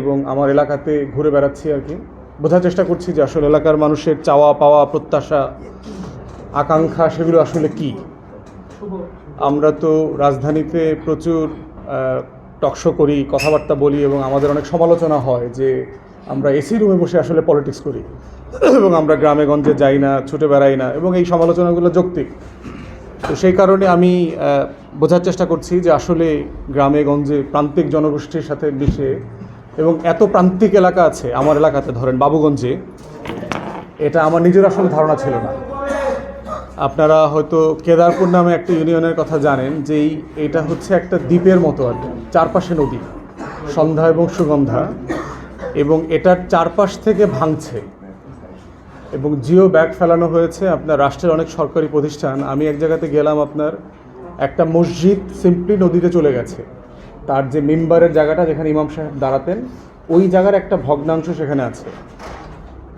এবং আমার এলাকাতে ঘুরে বেড়াচ্ছি আর কি। বোঝার চেষ্টা করছি যে আসলে এলাকার মানুষের চাওয়া পাওয়া, প্রত্যাশা, আকাঙ্ক্ষা সেগুলো আসলে কি। আমরা তো রাজধানীতে প্রচুর টকশো করি, কথাবার্তা বলি এবং আমাদের অনেক সমালোচনা হয় যে আমরা এসি রুমে বসে আসলে পলিটিক্স করি। এবং আমরা গ্রামে গঞ্জে যাই না, ছুটে বেড়াই না এবং এই সমালোচনাগুলো যৌক্তিক। তো সেই কারণে আমি বোঝার চেষ্টা করছি যে আসলে গ্রামে গঞ্জে প্রান্তিক জনগোষ্ঠীর সাথে মিশে এবং এত প্রান্তিক এলাকা আছে আমার এলাকাতে, ধরেন বাবুগঞ্জে, এটা আমার নিজের আসলে ধারণা ছিল না। আপনারা হয়তো কেদারপুর নামে একটা ইউনিয়নের কথা জানেন যে এটা হচ্ছে একটা দ্বীপের মতো আর চারপাশে নদী, সন্ধ্যা এবং সুগন্ধা, এবং এটার চারপাশ থেকে ভাঙছে। এবং জিও ব্যাগ ফেলানো হয়েছে আপনার রাষ্ট্রের অনেক সরকারি প্রতিষ্ঠান। আমি এক জায়গাতে গেলাম আপনার, একটা মসজিদ সিম্পলি নদীতে চলে গেছে। তার যে মেম্বারের জায়গাটা যেখানে ইমাম সাহেব দাঁড়াতেন, ওই জায়গার একটা ভগ্নাংশ সেখানে আছে।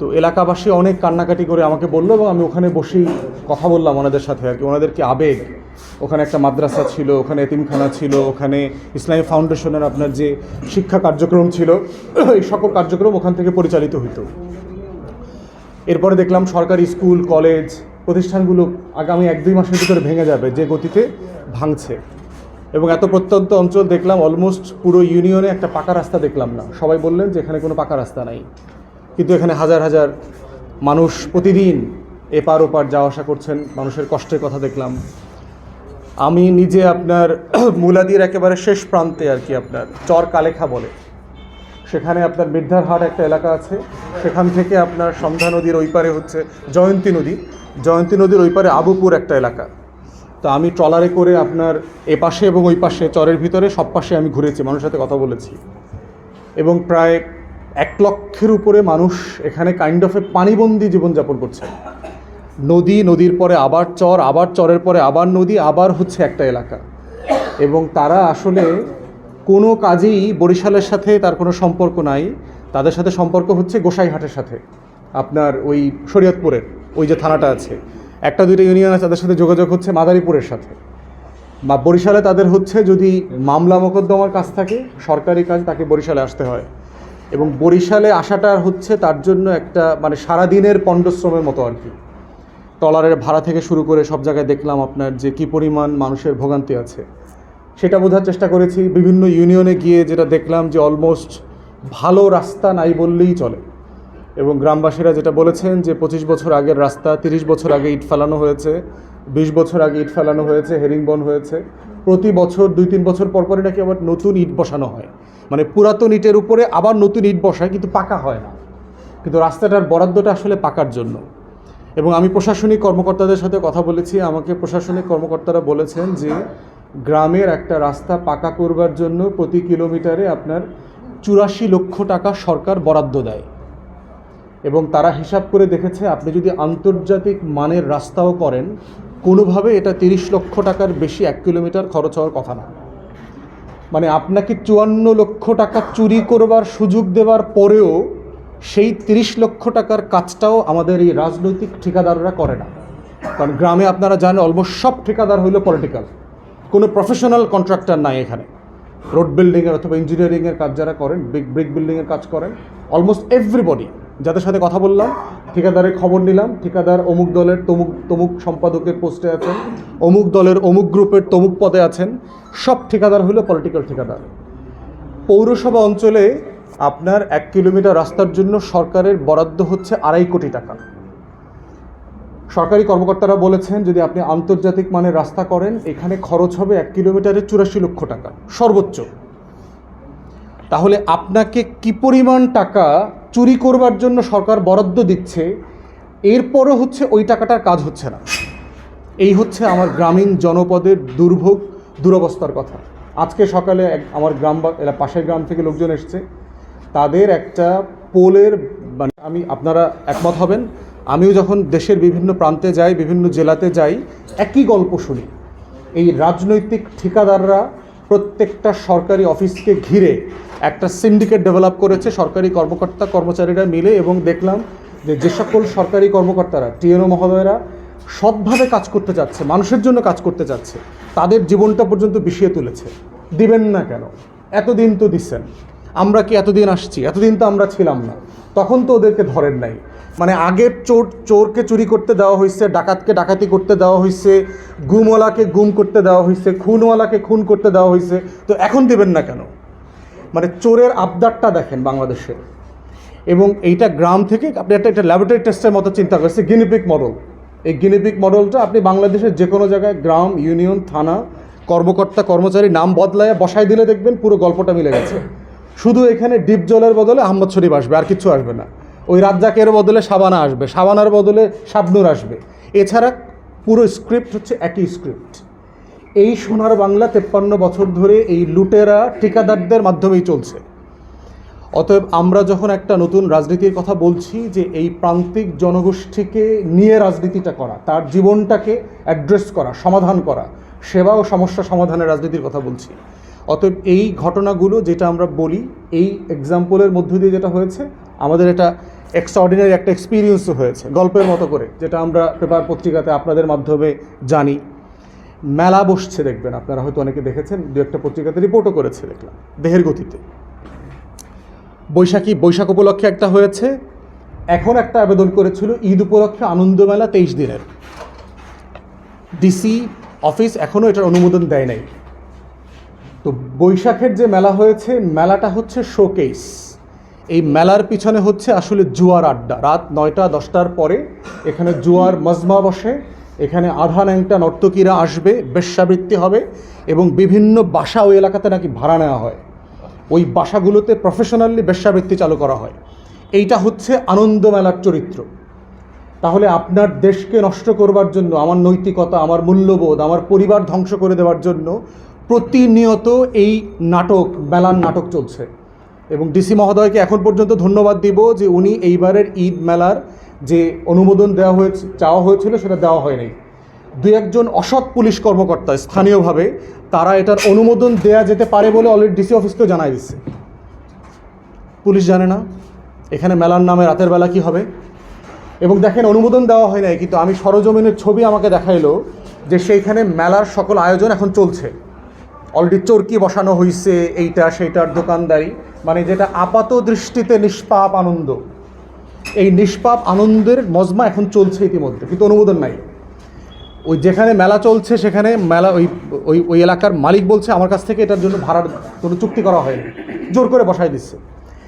তো এলাকাবাসী অনেক কান্নাকাটি করে আমাকে বলল এবং আমি ওখানে বসেই কথা বললাম ওনাদের সাথে আর কি। ওনাদের কি আবেগ? ওখানে একটা মাদ্রাসা ছিল, ওখানে এতিমখানা ছিল, ওখানে ইসলামী ফাউন্ডেশনের আপনার যে শিক্ষা কার্যক্রম ছিল, এই সকল কার্যক্রম ওখান থেকে পরিচালিত হতো এরপরে দেখলাম সরকারি স্কুল, কলেজ প্রতিষ্ঠানগুলো আগামী এক দুই মাসের ভিতরে ভেঙে যাবে, যে গতিতে ভাঙছে। এবং এত প্রত্যন্ত অঞ্চল দেখলাম অলমোস্ট পুরো ইউনিয়নে একটা পাকা রাস্তা দেখলাম না। সবাই বললেন যে এখানে কোনো পাকা রাস্তা নাই। কিন্তু এখানে হাজার হাজার মানুষ প্রতিদিন এপার ওপার যাওয়া আসা করছেন, মানুষের কষ্টের কথা দেখলাম। আমি নিজে আপনার মুলাদির একেবারে শেষ প্রান্তে আর কি আপনার চর কালেখা বলে। সেখানে আপনার বৃদ্ধারহাট একটা এলাকা আছে। সেখান থেকে আপনার সন্ধ্যা নদীর ওই পারে হচ্ছে জয়ন্তী নদী। জয়ন্তী নদীর ওই পারে আবুপুর একটা এলাকা। তো আমি ট্রলারে করে আপনার এ পাশে এবং ওই পাশে, চরের ভিতরে সব পাশে আমি ঘুরেছি, মানুষের সাথে কথা বলেছি। এবং প্রায় এক লক্ষের উপরে মানুষ এখানে কাইন্ড অফ এ পানিবন্দি জীবনযাপন করছে। নদী, নদীর পরে আবার চর, আবার চরের পরে আবার নদী, আবার হচ্ছে একটা এলাকা। এবং তারা আসলে কোনো কাজেই বরিশালের সাথে তার কোনো সম্পর্ক নাই। তাদের সাথে সম্পর্ক হচ্ছে গোসাইহাটের সাথে। আপনার ওই শরীয়তপুরের, ওই যে থানাটা আছে। একটা, দুইটা ইউনিয়ন আছে, তাদের সাথে যোগাযোগ হচ্ছে মাদারীপুরের সাথে। বা বরিশালে তাদের হচ্ছে যদি মামলা মোকদ্দমার কাজ থাকে, সরকারি কাজ, তাকে বরিশালে আসতে হয়। এবং বরিশালে আসাটা হচ্ছে তার জন্য একটা মানে সারাদিনের পণ্ডশ্রমের মতো আর কি। ট্রলারের ভাড়া থেকে শুরু করে সব জায়গায় দেখলাম আপনার যে কী পরিমাণ মানুষের ভোগান্তি আছে। সেটা বোঝার চেষ্টা করেছি। বিভিন্ন ইউনিয়নে গিয়ে যেটা দেখলাম যে অলমোস্ট ভালো রাস্তা নাই বললেই চলে। এবং গ্রামবাসীরা যেটা বলেছেন যে পঁচিশ বছর আগের রাস্তা, তিরিশ বছর আগে ইট ফেলানো হয়েছে, বিশ বছর আগে ইট ফেলানো হয়েছে হেরিংবন হয়েছে। প্রতি বছর, দুই তিন বছর পর পরই নাকি আবার নতুন ইট বসানো হয়। মানে পুরাতন ইটের উপরে আবার নতুন ইট বসায়, কিন্তু পাকা হয় না। কিন্তু রাস্তাটার বরাদ্দটা আসলে পাকার জন্য। এবং আমি প্রশাসনিক কর্মকর্তাদের সাথে কথা বলেছি। আমাকে প্রশাসনিক কর্মকর্তারা বলেছেন যে গ্রামের একটা রাস্তা পাকা করবার জন্য প্রতি কিলোমিটারে আপনার চুরাশি লক্ষ টাকা সরকার বরাদ্দ দেয়। এবং তারা হিসাব করে দেখেছে, আপনি যদি আন্তর্জাতিক মানের রাস্তাও করেন, কোনোভাবে এটা তিরিশ লক্ষ টাকার বেশি এক কিলোমিটার খরচ হওয়ার কথা না। মানে আপনাকে চুয়ান্ন লক্ষ টাকা চুরি করবার সুযোগ দেওয়ার পরেও সেই তিরিশ লক্ষ টাকার কাজটাও আমাদের এই রাজনৈতিক ঠিকাদাররা করে না। কারণ গ্রামে আপনারা জানেন অলমোস্ট সব ঠিকাদার হইল পলিটিক্যাল কোনো প্রফেশনাল কন্ট্রাক্টর নাই এখানে। রোড বিল্ডিংয়ের অথবা ইঞ্জিনিয়ারিংয়ের কাজ যারা করেন ব্রিক ব্রিক বিল্ডিংয়ের কাজ করেন অলমোস্ট এভরিবডি যাদের সাথে কথা বললাম, ঠিকাদারের খবর নিলাম, ঠিকাদার অমুক দলের তমুক তমুক সম্পাদকের পোস্টে আছেন, অমুক দলের অমুক গ্রুপের তমুক পদে আছেন, সব ঠিকাদার হলো পলিটিক্যাল ঠিকাদার। পৌরসভা অঞ্চলে আপনার এক কিলোমিটার রাস্তার জন্য সরকারের বরাদ্দ হচ্ছে আড়াই কোটি টাকা। সরকারি কর্মকর্তারা বলেছেন, যদি আপনি আন্তর্জাতিক মানের রাস্তা করেন, এখানে খরচ হবে এক কিলোমিটারে চুরাশি লক্ষ টাকা, সর্বোচ্চ। তাহলে আপনাকে কি পরিমাণ টাকা চুরি করবার জন্য সরকার বরাদ্দ দিচ্ছে, এরপরও হচ্ছে ওই টাকাটার কাজ হচ্ছে না। এই হচ্ছে আমার গ্রামীণ জনপদের দুর্ভোগ, দুরবস্থার কথা। আজকে সকালে এক আমার গ্রাম বা পাশের গ্রাম থেকে লোকজন এসছে। তাদের একটা পোলের মানে আমি, আপনারা একমত হবেন, আমিও যখন দেশের বিভিন্ন প্রান্তে যাই, বিভিন্ন জেলাতে যাই, একই গল্প শুনি। এই রাজনৈতিক ঠিকাদাররা প্রত্যেকটা সরকারি অফিসকে ঘিরে একটা সিন্ডিকেট ডেভেলপ করেছে সরকারি কর্মকর্তা কর্মচারীরা মিলে এবং দেখলাম যে যে সকল সরকারি কর্মকর্তারা, টিএনও মহোদয়রা সৎভাবে কাজ করতে চাচ্ছে মানুষের জন্য কাজ করতে চাচ্ছে তাদের জীবনটা পর্যন্ত বিষিয়ে তুলেছে। দিবেন না কেন? এতদিন তো দিচ্ছেন আমরা কি এতদিন আসছি? এতদিন তো আমরা ছিলাম না। তখন তো ওদেরকে ধরেন নাই। মানে আগের চোর, চোরকে চুরি করতে দেওয়া হয়েছে ডাকাতকে ডাকাতি করতে দেওয়া হয়েছে গুমওয়ালাকে গুম করতে দেওয়া হয়েছে খুনওয়ালাকে খুন করতে দেওয়া হয়েছে তো এখন দেবেন না কেন? মানে চোরের আবদারটা দেখেন বাংলাদেশে। এবং এইটা গ্রাম থেকে আপনি একটা একটা ল্যাবরেটরি টেস্টের মতো চিন্তা করছে গিনিপিক মডেল এই গিনিপিক মডেলটা আপনি বাংলাদেশের যে কোনো জায়গায়, গ্রাম ইউনিয়ন থানা, কর্মকর্তা, কর্মচারী নাম বদলায়, বসায় দিলে দেখবেন পুরো গল্পটা মিলে গেছে। শুধু এখানে ডিপ জলের বদলে আহমদ শরীফ আসবে, আর কিছু আসবে না। ওই রাজ্জাকের বদলে সাবানা আসবে সাবানার বদলে শাবনুর আসবে। এছাড়া পুরো স্ক্রিপ্ট হচ্ছে একই স্ক্রিপ্ট এই সোনার বাংলা তেপ্পান্ন বছর ধরে এই লুটেরা ঠিকাদারদের মাধ্যমেই চলছে। অতএব আমরা যখন একটা নতুন রাজনীতির কথা বলছি যে এই প্রান্তিক জনগোষ্ঠীকে নিয়ে রাজনীতিটা করা, তার জীবনটাকে অ্যাড্রেস করা, সমাধান করা, সেবা ও সমস্যা সমাধানের রাজনীতির কথা বলছি। অতএব এই ঘটনাগুলো যেটা আমরা বলি, এই এক্সাম্পলের মধ্য দিয়ে যেটা হয়েছে, আমাদের এটা এক্সট্রাঅর্ডিনারি একটা এক্সপিরিয়েন্সও হয়েছে, গল্পের মতো করে, যেটা আমরা পেপার পত্রিকাতে আপনাদের মাধ্যমে জানি। মেলা বসছে দেখবেন। আপনারা হয়তো অনেকে দেখেছেন, দু একটা পত্রিকাতে রিপোর্টও করেছে দেখলাম, দেহের গতিতে। বৈশাখী, বৈশাখ উপলক্ষে একটা হয়েছে। এখন একটা আবেদন করেছিল ঈদ উপলক্ষে আনন্দমেলা তেইশ দিনের। ডিসি অফিস এখনও এটার অনুমোদন দেয় নাই। তো বৈশাখের যে মেলা হয়েছে, মেলাটা হচ্ছে শোকেস এই মেলার পিছনে হচ্ছে আসলে জুয়ার আড্ডা। রাত নয়টা, দশটার পরে এখানে জুয়ার মজমা বসে। এখানে আধা ন্যাংটা নর্তকীরা আসবে, বেশ্যাবৃত্তি হবে এবং বিভিন্ন বাসা ওই এলাকাতে নাকি ভাড়া নেওয়া হয়। ওই বাসাগুলোতে প্রফেশনালি বেশ্যাবৃত্তি চালু করা হয়। এইটা হচ্ছে আনন্দ মেলার চরিত্র। তাহলে আপনার দেশকে নষ্ট করবার জন্য, আমার নৈতিকতা, আমার মূল্যবোধ, আমার পরিবার ধ্বংস করে দেওয়ার জন্য প্রতিনিয়ত এই নাটক, মেলার নাটক চলছে। এবং ডিসি মহোদয়কে এখন পর্যন্ত ধন্যবাদ দিব যে উনি এইবারের ঈদ মেলার যে অনুমোদন দেওয়া হয়েছে, চাওয়া হয়েছিল, সেটা দেওয়া হয়নি। দু একজন অসৎ পুলিশ কর্মকর্তা স্থানীয়ভাবে, তারা এটার অনুমোদন দেয়া যেতে পারে বলে অলরেডি ডিসি অফিসকেও জানাই দিচ্ছে। পুলিশ জানে না, এখানে মেলার নামে রাতের বেলা কি হবে। এবং দেখেন, অনুমোদন দেওয়া হয় নাই, কিন্তু আমি সরজমিনের ছবি আমাকে দেখাইলো যে সেইখানে মেলার সকল আয়োজন এখন চলছে। অলরেডি চরকি বসানো হয়েছে এইটা, সেইটার দোকানদারি মানে যেটা আপাত দৃষ্টিতে নিষ্পাপ আনন্দ। এই নিষ্পাপ আনন্দের মজমা এখন চলছে ইতিমধ্যে, কিন্তু অনুমোদন নাই। ওই যেখানে মেলা চলছে, সেখানে মেলা ওই ওই ওই এলাকার মালিক বলছে, আমার কাছ থেকে এটার জন্য ভাড়ার কোনো চুক্তি করা হয়নি। জোর করে বসাই দিচ্ছে।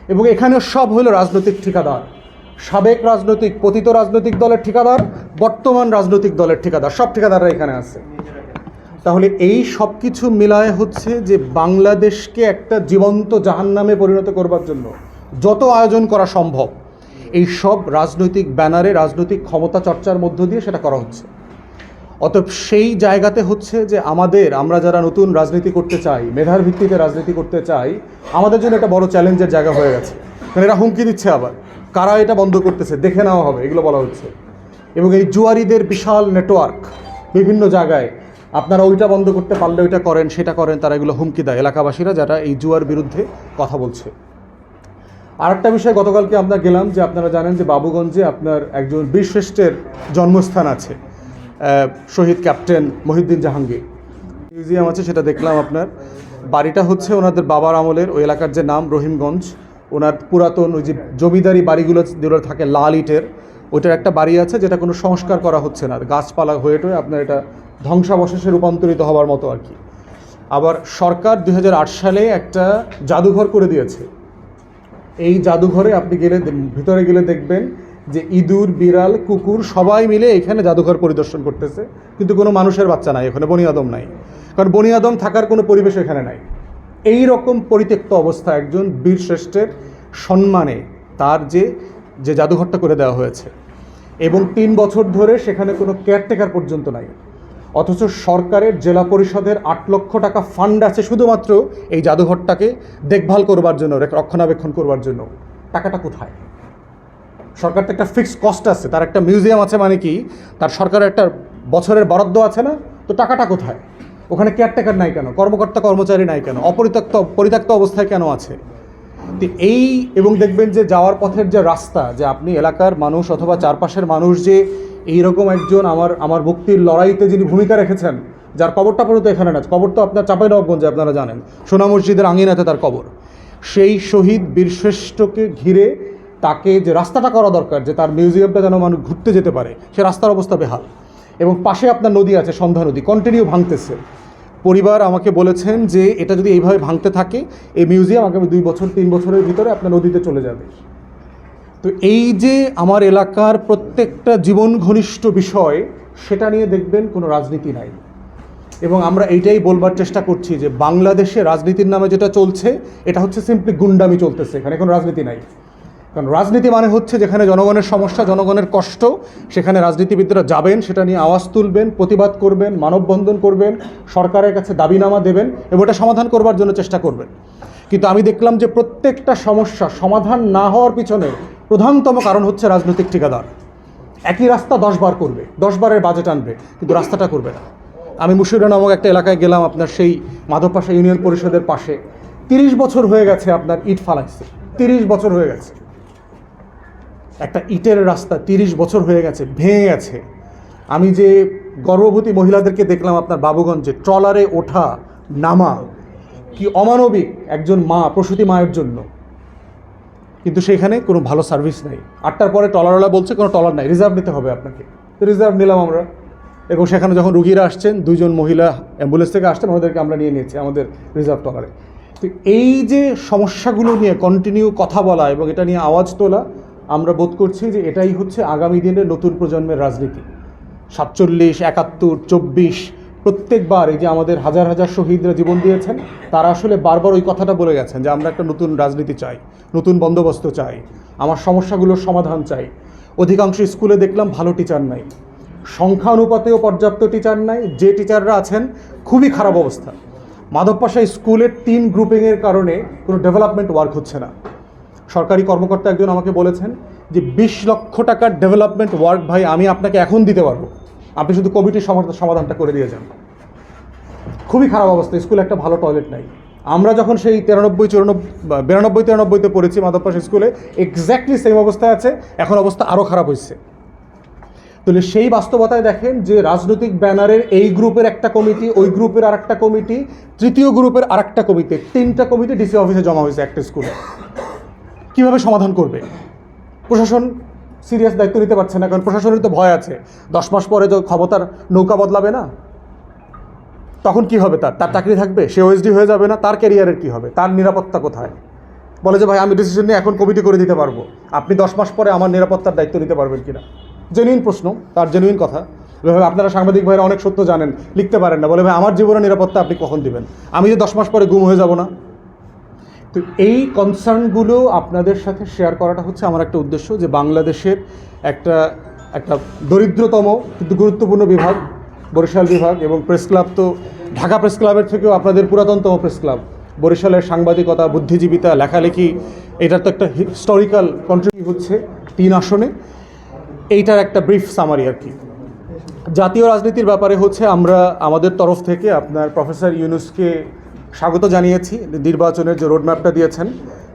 এবং এখানেও সব হলো রাজনৈতিক ঠিকাদার। সাবেক রাজনৈতিক, পতিত রাজনৈতিক দলের ঠিকাদার, বর্তমান রাজনৈতিক দলের ঠিকাদার, সব ঠিকাদাররা এখানে আছে। তাহলে এই সব কিছু মিলায় হচ্ছে যে বাংলাদেশকে একটা জীবন্ত জাহান্নামে পরিণত করবার জন্য যত আয়োজন করা সম্ভব এই সব রাজনৈতিক ব্যানারে রাজনৈতিক ক্ষমতা চর্চার মধ্য দিয়ে সেটা করা হচ্ছে। অতএব সেই জায়গাতে হচ্ছে যে আমাদের, আমরা যারা নতুন রাজনীতি করতে চাই, মেধার ভিত্তিতে রাজনীতি করতে চাই, আমাদের জন্য একটা বড় চ্যালেঞ্জের জায়গা হয়ে গেছে। কারণ এরা হুমকি দিচ্ছে আবার। কারা এটা বন্ধ করতেছে? দেখে নেওয়া হবে, এগুলো বলা হচ্ছে। এবং এই জুয়ারিদের বিশাল নেটওয়ার্ক বিভিন্ন জায়গায়, আপনারা ওইটা বন্ধ করতে পারলে ওইটা করেন, সেটা করেন, তারা এগুলো হুমকি দেয়। এলাকাবাসীরা যারা এই জুয়ার বিরুদ্ধে কথা বলছে। আরেকটা বিষয় গতকালকে আমরা গেলাম যে আপনারা জানেন যে বাবুগঞ্জে আপনার একজন বীরশ্রেষ্ঠের জন্মস্থান আছে শহীদ ক্যাপ্টেন মহিউদ্দিন জাহাঙ্গীর। মিউজিয়াম আছে, সেটা দেখলাম আপনার। বাড়িটা হচ্ছে ওনাদের বাবার আমলের, ওই এলাকার যে নাম রহিমগঞ্জ, ওনার পুরাতন ওই যে জমিদারি বাড়িগুলো যেগুলো থাকে লাল ইটের, ওইটার একটা বাড়ি আছে যেটা কোনো সংস্কার করা হচ্ছে না। গাছপালা হয়ে টয়ে আপনার এটা ধ্বংসাবশেষে রূপান্তরিত হওয়ার মতো আর কি। আবার সরকার দু হাজার আট সালে একটা জাদুঘর করে দিয়েছে। এই জাদুঘরে আপনি গেলে ভিতরে গেলে দেখবেন যে ইঁদুর, বিড়াল, কুকুর সবাই মিলে এখানে জাদুঘর পরিদর্শন করতেছে। কিন্তু কোনো মানুষের বাচ্চা নাই, এখানে বনিয়াদম নাই। কারণ বনিয়াদম থাকার কোনো পরিবেশ এখানে নাই। এই রকম পরিত্যক্ত অবস্থা একজন বীর শ্রেষ্ঠের সম্মানে তার যে যে জাদুঘরটা করে দেওয়া হয়েছে। এবং তিন বছর ধরে সেখানে কোনো কেয়ারটেকার পর্যন্ত নাই। অথচ সরকারের জেলা পরিষদের আট লক্ষ টাকা ফান্ড আছে শুধুমাত্র এই জাদুঘরটাকে দেখভাল করবার জন্য রক্ষণাবেক্ষণ করবার জন্য। টাকাটা কোথায়? সরকার তো একটা ফিক্সড কস্ট আছে, তার একটা মিউজিয়াম আছে মানে কি, তার সরকারের একটা বছরের বরাদ্দ আছে না? তো টাকাটা কোথায়? ওখানে কেয়ারটেকার নাই কেন? কর্মকর্তা কর্মচারী নাই কেন? অপরিত্যক্ত, পরিত্যক্ত অবস্থায় কেন আছে? তো এই, এবং দেখবেন যে যাওয়ার পথের যে রাস্তা, যে আপনি এলাকার মানুষ অথবা চারপাশের মানুষ যে এইরকম একজন আমার আমার মুক্তির লড়াইতে যিনি ভূমিকা রেখেছেন, যার কবরটা পর্যন্ত এখানে না কবর তো আপনার চাঁপাইনবাবগঞ্জে আপনারা জানেন, সোনা মসজিদের আঙিনাতে তার কবর। সেই শহীদ বীরশ্রেষ্ঠকে ঘিরে তাকে যে রাস্তাটা করা দরকার, যে তার মিউজিয়ামটা যেন মানুষ ঘুরতে যেতে পারে, সে রাস্তার অবস্থা বেহাল। এবং পাশে আপনার নদী আছে, সন্ধ্যা নদী কন্টিনিউ ভাঙতেছে। পরিবার আমাকে বলেছেন যে এটা যদি এইভাবে ভাঙতে থাকে, এই মিউজিয়াম আগামী দুই বছর, তিন বছরের ভিতরে আপনার নদীতে চলে যাবে। তো এই যে আমার এলাকার প্রত্যেকটা জীবন ঘনিষ্ঠ বিষয়, সেটা নিয়ে দেখবেন কোনো রাজনীতি নাই। এবং আমরা এইটাই বলবার চেষ্টা করছি যে বাংলাদেশে রাজনীতির নামে যেটা চলছে, এটা হচ্ছে সিম্পলি গুন্ডামি চলতেছে, এখানে কোনো রাজনীতি নাই। কারণ রাজনীতি মানে হচ্ছে যেখানে জনগণের সমস্যা, জনগণের কষ্ট, সেখানে রাজনীতিবিদরা যাবেন, সেটা নিয়ে আওয়াজ তুলবেন, প্রতিবাদ করবেন, মানববন্ধন করবেন, সরকারের কাছে দাবিনামা দেবেন এবং এটা সমাধান করবার জন্য চেষ্টা করবেন। কিন্তু আমি দেখলাম যে প্রত্যেকটা সমস্যা সমাধান না হওয়ার পিছনে প্রধানতম কারণ হচ্ছে রাজনৈতিক ঠিকাদার। একই রাস্তা দশ বার করবে, দশ বারের বাজেট আনবে, কিন্তু রাস্তাটা করবে না। আমি মুসুরা নামক একটা এলাকায় গেলাম, আপনার সেই মাধবপাশা ইউনিয়ন পরিষদের পাশে। তিরিশ বছর হয়ে গেছে আপনার ইট ফালাইছে, তিরিশ বছর হয়ে গেছে। একটা ইটের রাস্তা তিরিশ বছর হয়ে গেছে, ভেঙে গেছে। আমি যে গর্ভবতী মহিলাদেরকে দেখলাম আপনার বাবুগঞ্জে, ট্রলারে ওঠা, নামা কি অমানবিক একজন মা, প্রসূতি মায়ের জন্য। কিন্তু সেখানে কোনো ভালো সার্ভিস নাই। আটটার পরে টলারওয়ালা বলছে, কোনো টলার নাই, রিজার্ভ নিতে হবে আপনাকে। রিজার্ভ নিলাম আমরা। এবং সেখানে যখন রুগীরা আসছেন, দুইজন মহিলা অ্যাম্বুলেন্স থেকে আসছেন ওদেরকে আমরা নিয়ে নিয়েছি, আমাদের রিজার্ভ টলারে তো এই যে সমস্যাগুলো নিয়ে কন্টিনিউ কথা বলা এবং এটা নিয়ে আওয়াজ তোলা, আমরা বোধ করছি যে এটাই হচ্ছে আগামী দিনের নতুন প্রজন্মের রাজনীতি। সাতচল্লিশ, একাত্তর, চব্বিশ প্রত্যেকবার এই যে আমাদের হাজার হাজার শহীদরা জীবন দিয়েছেন, তারা আসলে বারবার ওই কথাটা বলে গেছেন যে, আমরা একটা নতুন রাজনীতি চাই, নতুন বন্দোবস্ত চাই, আমার সমস্যাগুলোর সমাধান চাই। অধিকাংশ স্কুলে দেখলাম ভালো টিচার নাই। সংখ্যা অনুপাতেও পর্যাপ্ত টিচার নাই, যে টিচাররা আছেন, খুবই খারাপ অবস্থা। মাধবপাশা স্কুলের তিন গ্রুপিংয়ের কারণে কোনো ডেভেলপমেন্ট ওয়ার্ক হচ্ছে না। সরকারি কর্মকর্তা একজন আমাকে বলেছেন যে, বিশ লক্ষ টাকার ডেভেলপমেন্ট ওয়ার্ক ভাই, আমি আপনাকে এখন দিতে পারব। আপনি শুধু সমাধা- সমাধানটা করে দিয়ে যান। খুবই খারাপ অবস্থা, স্কুলে একটা ভালো টয়লেট নাই। আমরা যখন সেই তিরানব্বই চুরানব্বই বিরানব্বই, তিরানব্বইতে পড়েছি মাধবপাশ স্কুলে এক্স্যাক্টলি সেম অবস্থায় আছে, এখন অবস্থা আরও খারাপ হয়েছে। তাহলে সেই বাস্তবতায় দেখেন যে রাজনৈতিক ব্যানারের এই গ্রুপের একটা কমিটি, ওই গ্রুপের আরেকটা কমিটি, তৃতীয় গ্রুপের আরেকটা কমিটি, তিনটা কমিটি ডিসি অফিসে জমা হয়েছে একটা স্কুলে। কীভাবে সমাধান করবে? প্রশাসন সিরিয়াস দায়িত্ব নিতে পারছে না, কারণ প্রশাসনের তো ভয় আছে। দশ মাস পরে তো ক্ষমতার নৌকা বদলাবে না। তখন কি হবে তার? তার চাকরি থাকবে? সে ওএসডি হয়ে যাবে না? তার ক্যারিয়ারের কি হবে? তার নিরাপত্তা কোথায়? বলে যে, ভাই, আমি ডিসিশন নিয়ে এখন কমিটি করে দিতে পারব। আপনি দশ মাস পরে আমার নিরাপত্তার দায়িত্ব নিতে পারবেন কিনা? জেনুইন প্রশ্ন, তার জেনুইন কথা। এভাবে আপনারা সাংবাদিক ভাইয়েরা অনেক সত্য জানেন, লিখতে পারেন না। বলে, ভাই, আমার জীবনের নিরাপত্তা আপনি কখন দিবেন? আমি যে দশ মাস পরে গুম হয়ে যাব না? তো এই কনসার্নগুলো আপনাদের সাথে শেয়ার করাটা হচ্ছে আমার একটা উদ্দেশ্য যে বাংলাদেশের একটা একটা দরিদ্রতম কিন্তু গুরুত্বপূর্ণ বিভাগ, বরিশাল বিভাগ এবং প্রেস ক্লাব তো ঢাকা প্রেস ক্লাবের থেকেও আপনাদের পুরাতনতম প্রেস ক্লাব বরিশালের সাংবাদিকতা, বুদ্ধিজীবিতা, লেখালেখি, এটার তো একটা হিস্টোরিক্যাল কন্ট্রিবিউ হচ্ছে তিন আসনে। এইটার একটা ব্রিফ সামারি আর কি। জাতীয় রাজনীতির ব্যাপারে হচ্ছে আমরা আমাদের তরফ থেকে আপনার প্রফেসর ইউনুসকে স্বাগত জানিয়েছি। নির্বাচনের যে রোডম্যাপটা দিয়েছেন,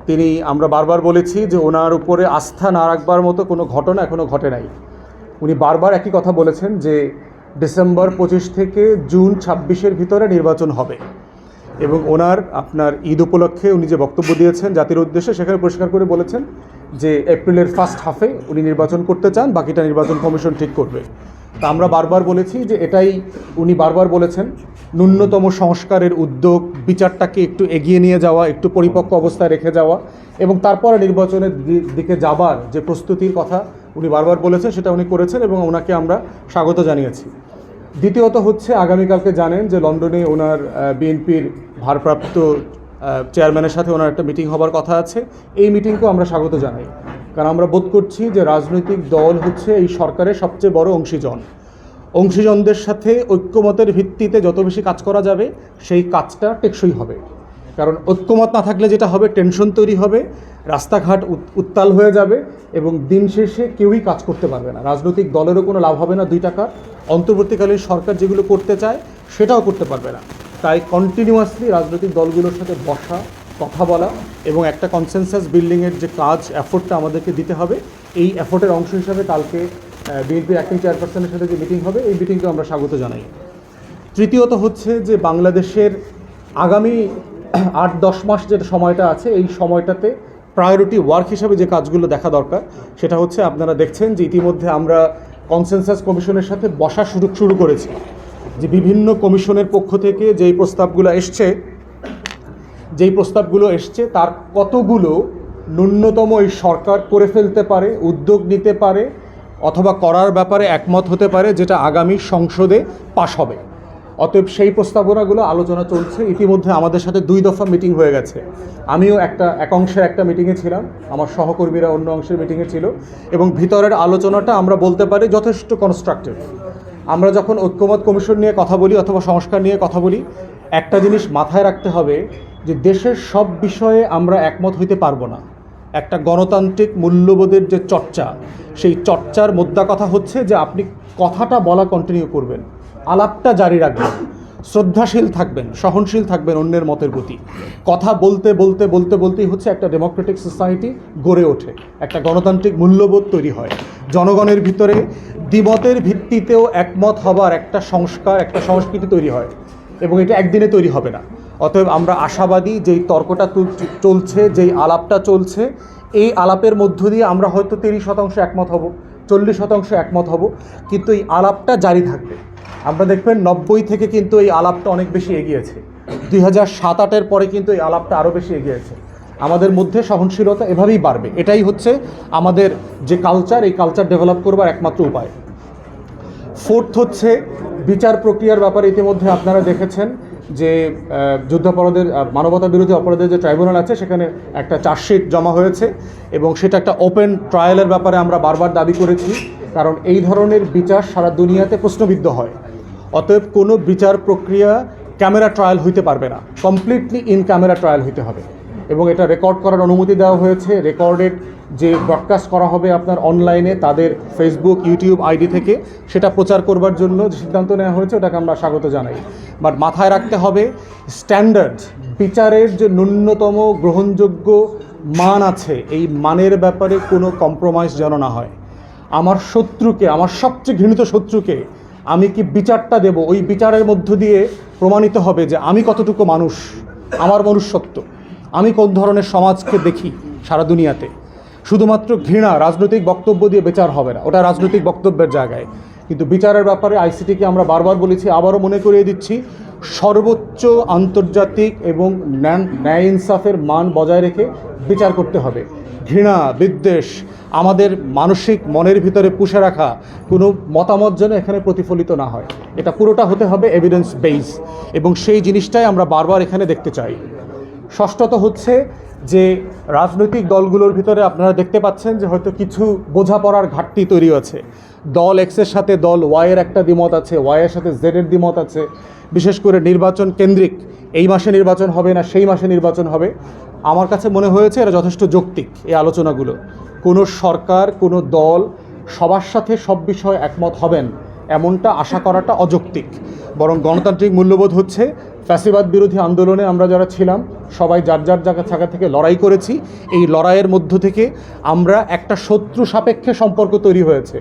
তিনি আমরা বারবার বলেছি যে ওনার উপরে আস্থা না রাখবার মতো কোনো ঘটনা এখনও ঘটে নাই। উনি বারবার একই কথা বলেছেন যে ডিসেম্বর পঁচিশ থেকে জুন ছাব্বিশের ভিতরে নির্বাচন হবে এবং ওনার আপনার ঈদ উপলক্ষে উনি যে বক্তব্য দিয়েছেন জাতির উদ্দেশ্যে, সেখানে পরিষ্কার করে বলেছেন যে এপ্রিলের ফার্স্ট হাফে উনি নির্বাচন করতে চান, বাকিটা নির্বাচন কমিশন ঠিক করবে। তা আমরা বারবার বলেছি যে এটাই উনি বারবার বলেছেন, ন্যূনতম সংস্কারের উদ্যোগ, বিচারটাকে একটু এগিয়ে নিয়ে যাওয়া, একটু পরিপক্ক অবস্থায় রেখে যাওয়া এবং তারপরে নির্বাচনের দিকে যাবার যে প্রস্তুতির কথা উনি বারবার বলেছেন সেটা উনি করেছেন এবং ওনাকে আমরা স্বাগত জানিয়েছি। দ্বিতীয়ত হচ্ছে, আগামীকালকে জানেন যে লন্ডনে ওনার বিএনপির ভারপ্রাপ্ত চেয়ারম্যানের সাথে ওনার একটা মিটিং হবার কথা আছে। এই মিটিংকেও আমরা স্বাগত জানাই। কারণ আমরা বোধ করছি যে রাজনৈতিক দল হচ্ছে এই সরকারের সবচেয়ে বড় অংশীজন। অংশীজনদের সাথে ঐক্যমতের ভিত্তিতে যত বেশি কাজ করা যাবে, সেই কাজটা টেকসই হবে। কারণ ঐক্যমত না থাকলে যেটা হবে, টেনশন তৈরি হবে, রাস্তাঘাট উত- উত্তাল হয়ে যাবে এবং দিন শেষে কেউই কাজ করতে পারবে না। রাজনৈতিক দলেরও কোনো লাভ হবে না দুই টাকা অন্তর্বর্তীকালীন সরকার যেগুলো করতে চায়, সেটাও করতে পারবে না। তাই কন্টিনিউয়াসলি রাজনৈতিক দলগুলোর সাথে বসা কথা বলা এবং একটা কনসেনসাস বিল্ডিংয়ের যে কাজ অ্যাফোর্টটা আমাদেরকে দিতে হবে। এই অ্যাফোর্টের অংশ হিসাবে কালকে বিএনপির অ্যাক্টিং চেয়ারপারসনের সাথে যে মিটিং হবে, এই মিটিংকে আমরা স্বাগত জানাই। তৃতীয়ত হচ্ছে যে বাংলাদেশের আগামী আট দশ মাস যে সময়টা আছে, এই সময়টাতে প্রায়োরিটি ওয়ার্ক হিসাবে যে কাজগুলো দেখা দরকার, সেটা হচ্ছে আপনারা দেখছেন যে ইতিমধ্যে আমরা কনসেনসাস কমিশনের সাথে বসা শুরু শুরু করেছি। যে বিভিন্ন কমিশনের পক্ষ থেকে যেই প্রস্তাবগুলো এসছে যেই প্রস্তাবগুলো এসছে, তার কতগুলো ন্যূনতম এই সরকার করে ফেলতে পারে, উদ্যোগ নিতে পারে, অথবা করার ব্যাপারে একমত হতে পারে, যেটা আগামী সংসদে পাশ হবে। অতএব সেই প্রস্তাবনাগুলো আলোচনা চলছে। ইতিমধ্যে আমাদের সাথে দুই দফা মিটিং হয়ে গেছে। আমিও একটা এক অংশের একটা মিটিংয়ে ছিলাম। আমার সহকর্মীরা অন্য অংশের মিটিংয়ে ছিল। এবং ভিতরের আলোচনাটা আমরা বলতে পারি যথেষ্ট কনস্ট্রাকটিভ আমরা যখন ঐক্যমত কমিশন নিয়ে কথা বলি অথবা সংস্কার নিয়ে কথা বলি, একটা জিনিস মাথায় রাখতে হবে যে দেশের সব বিষয়ে আমরা একমত হইতে পারব না। একটা গণতান্ত্রিক মূল্যবোধের যে চর্চা, সেই চর্চার মোদ্দা কথা হচ্ছে যে আপনি কথাটা বলা কন্টিনিউ করবেন। আলাপটা জারি রাখবেন। শ্রদ্ধাশীল থাকবেন, সহনশীল থাকবেন অন্যের মতের প্রতি। কথা বলতে বলতে বলতে, বলতেই হচ্ছে একটা ডেমোক্রেটিক সোসাইটি গড়ে ওঠে। একটা গণতান্ত্রিক মূল্যবোধ তৈরি হয়। জনগণের ভিতরে দ্বিমতের ভিত্তিতেও একমত হবার একটা সংস্কার, একটা সংস্কৃতি তৈরি হয়। এবং এটা একদিনে তৈরি হবে না। অতএব আমরা আশাবাদী যেই তর্কটা চলছে, যেই আলাপটা চলছে, এই আলাপের মধ্য দিয়ে আমরা হয়তো তিরিশ শতাংশ একমত হব, চল্লিশ শতাংশ একমত হব, কিন্তু এই আলাপটা জারি থাকবে। আমরা দেখবেন নব্বই থেকে কিন্তু এই আলাপটা অনেক বেশি এগিয়েছে। দুই হাজার সাত আটের পরে কিন্তু এই আলাপটা আরও বেশি এগিয়েছে। আমাদের মধ্যে সহনশীলতা এভাবেই বাড়বে। এটাই হচ্ছে আমাদের যে কালচার এই কালচার ডেভেলপ করবার একমাত্র উপায়। ফোর্থ হচ্ছে বিচার প্রক্রিয়ার ব্যাপারে ইতিমধ্যে আপনারা দেখেছেন যে যুদ্ধাপরাধের মানবতা বিরোধী অপরাধের যে ট্রাইব্যুনাল আছে, সেখানে একটা চার্জশিট জমা হয়েছে এবং সেটা একটা ওপেন ট্রায়ালের ব্যাপারে আমরা বারবার দাবি করেছি, কারণ এই ধরনের বিচার সারা দুনিয়াতে প্রশ্নবিদ্ধ হয়। অতএব কোনো বিচার প্রক্রিয়া ক্যামেরা ট্রায়াল হইতে পারবে না। কমপ্লিটলি ইন ক্যামেরা ট্রায়াল হইতে হবে। এবং এটা রেকর্ড করার অনুমতি দেওয়া হয়েছে। রেকর্ডেড যে ব্রডকাস্ট করা হবে আপনার অনলাইনে তাদের ফেসবুক ইউটিউব আইডি থেকে, সেটা প্রচার করবার জন্য যে সিদ্ধান্ত নেওয়া হয়েছে, ওটাকে আমরা স্বাগত জানাই। বাট মাথায় রাখতে হবে স্ট্যান্ডার্ড বিচারের যে ন্যূনতম গ্রহণযোগ্য মান আছে, এই মানের ব্যাপারে কোনো কম্প্রোমাইজ যেন না হয়। আমার শত্রুকে, আমার সবচেয়ে ঘৃণিত শত্রুকে আমি কি বিচারটা দেব? ওই বিচারের মধ্য দিয়ে প্রমাণিত হবে যে আমি কতটুকু মানুষ, আমার মনুষ্যত্ব। আমি কোন ধরনের সমাজকে দেখি সারা দুনিয়াতে? শুধুমাত্র ঘৃণা, রাজনৈতিক বক্তব্য দিয়ে বিচার হবে না। ওটা রাজনৈতিক বক্তব্যের জায়গায়। কিন্তু বিচারের ব্যাপারে আইসিটিকে আমরা বারবার বলেছি, আবারও মনে করিয়ে দিচ্ছি, সর্বোচ্চ আন্তর্জাতিক এবং ন্যায় ইনসাফের মান বজায় রেখে বিচার করতে হবে। ঘৃণা, বিদ্বেষ, আমাদের মানসিক মনের ভিতরে পুষে রাখা, কোনো মতামত যেন এখানে প্রতিফলিত না হয়। এটা পুরোটা হতে হবে এভিডেন্স বেস এবং সেই জিনিসটাই আমরা বারবার এখানে দেখতে চাই। ষষ্ঠত হচ্ছে যে রাজনৈতিক দলগুলোর ভিতরে আপনারা দেখতে পাচ্ছেন যে হয়তো কিছু বোঝাপড়ার ঘাটতি তৈরি আছে দল এক্সের সাথে দল ওয়াইয়ের একটা দ্বিমত আছে ওয়াইয়ের সাথে জেডের দ্বিমত আছে। বিশেষ করে নির্বাচন কেন্দ্রিক, এই মাসে নির্বাচন হবে না, সেই মাসে নির্বাচন হবে। আমার কাছে মনে হয়েছে এরা যথেষ্ট যৌক্তিক এই আলোচনাগুলো। কোনো সরকার, কোনো দল সবার সাথে সব বিষয়ে একমত হবেন, এমনটা আশা করাটা অযৌক্তিক। বরং গণতান্ত্রিক মূল্যবোধ হচ্ছে ফ্যাসিবাদ বিরোধী আন্দোলনে আমরা যারা ছিলাম, সবাই যার যার জায়গা জায়গা থেকে লড়াই করেছি। এই লড়াইয়ের মধ্য থেকে আমরা একটা শত্রু সাপেক্ষে সম্পর্ক তৈরি হয়েছে।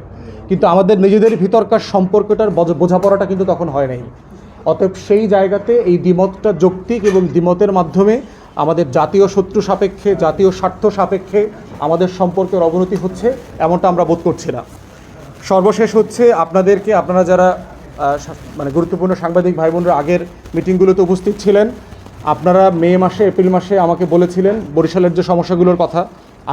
কিন্তু আমাদের নিজেদের ভিতরকার সম্পর্কটার বোঝাপড়াটা কিন্তু তখন হয় নাই। অতএব সেই জায়গাতে এই দ্বিমতটা যৌক্তিক এবং দ্বিমতের মাধ্যমে আমাদের জাতীয় শত্রু সাপেক্ষে, জাতীয় স্বার্থ সাপেক্ষে আমাদের সম্পর্কের অবনতি হচ্ছে, এমনটা আমরা বোধ করছি না। সর্বশেষ হচ্ছে আপনাদেরকে, আপনারা যারা মানে গুরুত্বপূর্ণ সাংবাদিক ভাই বোনরা আগের মিটিংগুলোতে উপস্থিত ছিলেন। আপনারা মে মাসে, এপ্রিল মাসে আমাকে বলেছিলেন বরিশালের যে সমস্যাগুলোর কথা,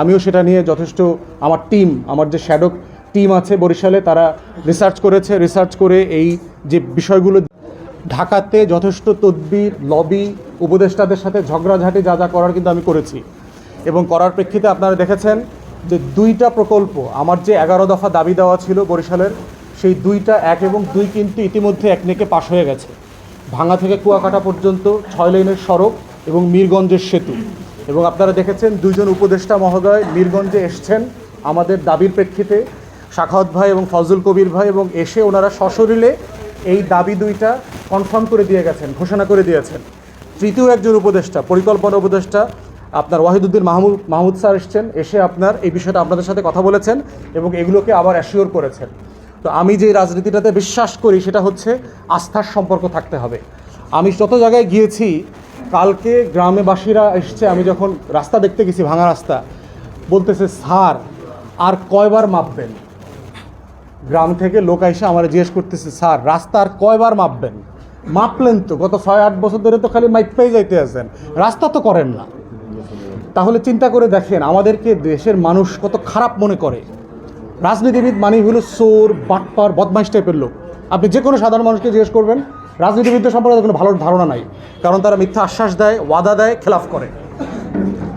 আমিও সেটা নিয়ে যথেষ্ট আমার টিম, আমার যে শ্যাডো টিম আছে বরিশালে, তারা রিসার্চ করেছে। রিসার্চ করে এই যে বিষয়গুলো, ঢাকাতে যথেষ্ট তদবির, লবি, উপদেষ্টাদের সাথে ঝগড়াঝাটি যা যা করার কিন্তু আমি করেছি। এবং করার প্রেক্ষিতে আপনারা দেখেছেন যে দুইটা প্রকল্প, আমার যে এগারো দফা দাবি দেওয়া ছিল বরিশালের সেই দুইটা এক এবং দুই কিন্তু ইতিমধ্যে একনেকে পাশ হয়ে গেছে। ভাঙা থেকে কুয়াকাটা পর্যন্ত ছয় লেনের সড়ক এবং মীরগঞ্জের সেতু। এবং আপনারা দেখেছেন দুইজন উপদেষ্টা মহোদয় মীরগঞ্জে এসছেন আমাদের দাবির প্রেক্ষিতে। শাখাওয়াত ভাই এবং ফজল কবির ভাই এবং এসে ওনারা সশরীরে এই দাবি দুইটা কনফার্ম করে দিয়ে গেছেন, ঘোষণা করে দিয়েছেন। তৃতীয় একজন উপদেষ্টা, পরিকল্পনা উপদেষ্টা, আপনার ওয়াহিদুদ্দিন মাহমুদ মাহমুদ স্যার এসছেন, এসে আপনার এই বিষয়টা আপনাদের সাথে কথা বলেছেন এবং এগুলোকে আবার অ্যাসিওর করেছেন। তো আমি যে রাজনীতিটাতে বিশ্বাস করি, সেটা হচ্ছে আস্থার সম্পর্ক থাকতে হবে। আমি যত জায়গায় গিয়েছি, কালকে গ্রামেবাসীরা এসছে, আমি যখন রাস্তা দেখতে গেছি, ভাঙা রাস্তা, বলতেছে, স্যার, আর কয়বার মাপবেন? গ্রাম থেকে লোক এসে আমার জিজ্ঞেস করতেছে, স্যার, রাস্তা আর কয়বার মাপবেন? মাপলেন তো, গত ছয়, আট বছর ধরে তো খালি মাইপেই যাইতে আছেন। রাস্তা তো করেন না। তাহলে চিন্তা করে দেখেন, আমাদেরকে দেশের মানুষ কত খারাপ মনে করে। রাজনীতিবিদ মানেই হলো চোর, বাটপার, বদমাইশ টাইপের লোক। আপনি যে কোনো সাধারণ মানুষকে জিজ্ঞেস করবেন, রাজনীতিবিদদের সম্পর্কে কোনো ভালো ধারণা নাই, কারণ তারা মিথ্যা আশ্বাস দেয়, ওয়াদা দেয়, খেলাফ করে।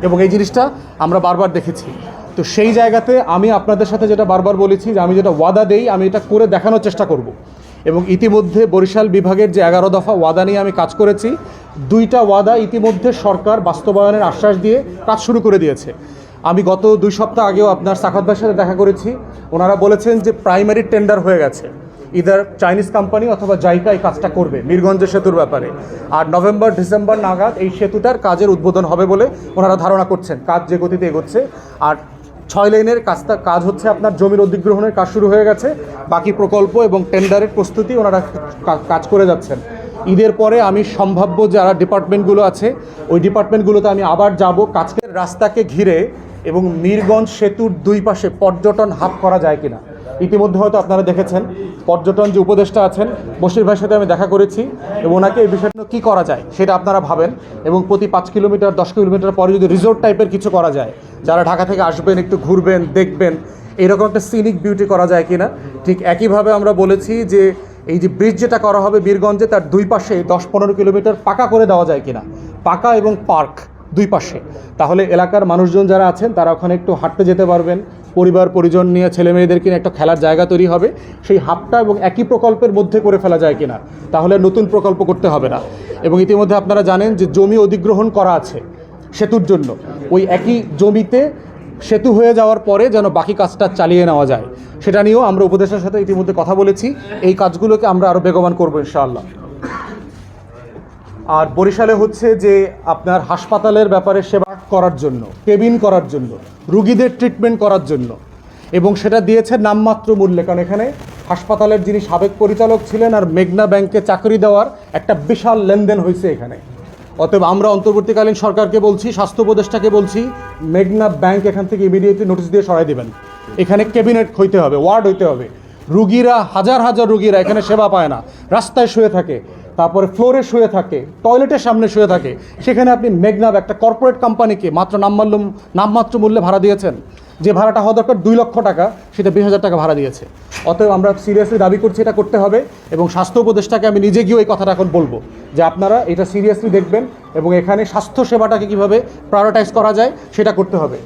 এবং এই জিনিসটা আমরা বারবার দেখেছি। তো সেই জায়গাতে আমি আপনাদের সাথে যেটা বারবার বলেছি, যে আমি যেটা ওয়াদা দেই, আমি এটা করে দেখানোর চেষ্টা করব। এবং ইতিমধ্যে বরিশাল বিভাগের যে এগারো দফা ওয়াদা নিয়ে আমি কাজ করেছি, দুইটা ওয়াদা ইতিমধ্যে সরকার বাস্তবায়নের আশ্বাস দিয়ে কাজ শুরু করে দিয়েছে। আমি গত দুই সপ্তাহ আগেও আপনার সাখাত ভাইয়ের সাথে দেখা করেছি। ওনারা বলেছেন যে প্রাইমারি টেন্ডার হয়ে গেছে। ইদার চাইনিজ কোম্পানি অথবা জাইকা এই কাজটা করবে, মিরগঞ্জের সেতুর ব্যাপারে। আর নভেম্বর ডিসেম্বর নাগাদ এই সেতুটার কাজের উদ্বোধন হবে বলে ওনারা ধারণা করছেন। কাজ যে গতিতে এগোচ্ছে। আর ছয় লাইনের কাজটা, কাজ হচ্ছে আপনার জমির অধিগ্রহণের কাজ শুরু হয়ে গেছে। বাকি প্রকল্প এবং টেন্ডারের প্রস্তুতি ওনারা কাজ করে যাচ্ছেন। ঈদের পরে আমি সম্ভাব্য যারা ডিপার্টমেন্টগুলো আছে, ওই ডিপার্টমেন্টগুলোতে আমি আবার যাব। কাজকের রাস্তাকে ঘিরে এবং মিরগঞ্জ সেতুর দুই পাশে পর্যটন হাব করা যায় কিনা। ইতিমধ্যে হয়তো আপনারা দেখেছেন, পর্যটন যে উপদেষ্টা আছেন, বশির ভাইয়ের সাথে আমি দেখা করেছি এবং ওনাকে এই বিষয়টা কী করা যায় সেটা আপনারা ভাবেন এবং প্রতি পাঁচ কিলোমিটার, দশ কিলোমিটার পরে যদি রিসোর্ট টাইপের কিছু করা যায়, যারা ঢাকা থেকে আসবেন, একটু ঘুরবেন, দেখবেন, এরকম একটা সিনিক বিউটি করা যায় কিনা? ঠিক একইভাবে আমরা বলেছি যে এই যে ব্রিজ যেটা করা হবে বীরগঞ্জে, তার দুই পাশে দশ পনেরো কিলোমিটার পাকা করে দেওয়া যায় কিনা। পাকা এবং পার্ক দুই পাশে। তাহলে এলাকার মানুষজন যারা আছেন, তারা ওখানে একটু হাঁটতে যেতে পারবেন। পরিবার, পরিজন নিয়ে ছেলে মেয়েদেরকে নিয়ে একটা খেলার জায়গা তৈরি হবে। সেই হাবটা এবং একই প্রকল্পের মধ্যে করে ফেলা যায় কিনা, তাহলে নতুন প্রকল্প করতে হবে না। এবং ইতিমধ্যে আপনারা জানেন যে জমি অধিগ্রহণ করা আছে সেতুর জন্য। ওই একই জমিতে সেতু হয়ে যাওয়ার পরে যেন বাকি কাজটা চালিয়ে নেওয়া যায়। সেটা নিয়েও আমরা উপদেশের সাথে ইতিমধ্যে কথা বলেছি। এই কাজগুলোকে আমরা আরও বেগবান করব ইনশাআল্লাহ। আর বরিশালে হচ্ছে যে আপনার হাসপাতালের ব্যাপারে সেবা করার জন্য, কেবিন করার জন্য, রুগীদের ট্রিটমেন্ট করার জন্য। এবং সেটা দিয়েছে নামমাত্র মূল্যে, কারণ এখানে হাসপাতালের যিনি সাবেক পরিচালক ছিলেন আর মেঘনা ব্যাংকে চাকরি দেওয়ার একটা বিশাল লেনদেন হয়েছে এখানে। অতএব আমরা অন্তর্বর্তীকালীন সরকারকে বলছি, স্বাস্থ্য উপদেষ্টাকে বলছি, মেঘনা ব্যাংক এখান থেকে ইমিডিয়েটলি নোটিশ দিয়ে সরাই দেবেন। এখানে ক্যাবিনেট হইতে হবে ওয়ার্ড হইতে হবে। রুগীরা, হাজার হাজার রুগীরা এখানে সেবা পায় না, রাস্তায় শুয়ে থাকে। তারপরে ফ্লোরে শুয়ে থাকে, টয়লেটের সামনে শুয়ে থাকে। সেখানে আপনি মেঘনাব একটা কর্পোরেট কোম্পানিকে মাত্র নামমাল্য নামমাত্র মূল্যে ভাড়া দিয়েছেন। যে ভাড়াটা হওয়া দরকার দুই লক্ষ টাকা, সেটা বিশ হাজার টাকা ভাড়া দিয়েছে। অতএব আমরা সিরিয়াসলি দাবি করছি এটা করতে হবে এবং স্বাস্থ্য উপদেষ্টাকে আমি নিজে গিয়েও এই কথাটা এখন বলব যে আপনারা এটা সিরিয়াসলি দেখবেন এবং এখানে স্বাস্থ্য সেবাটাকে কীভাবে প্রায়োরিটাইজ করা যায়, সেটা করতে হবে।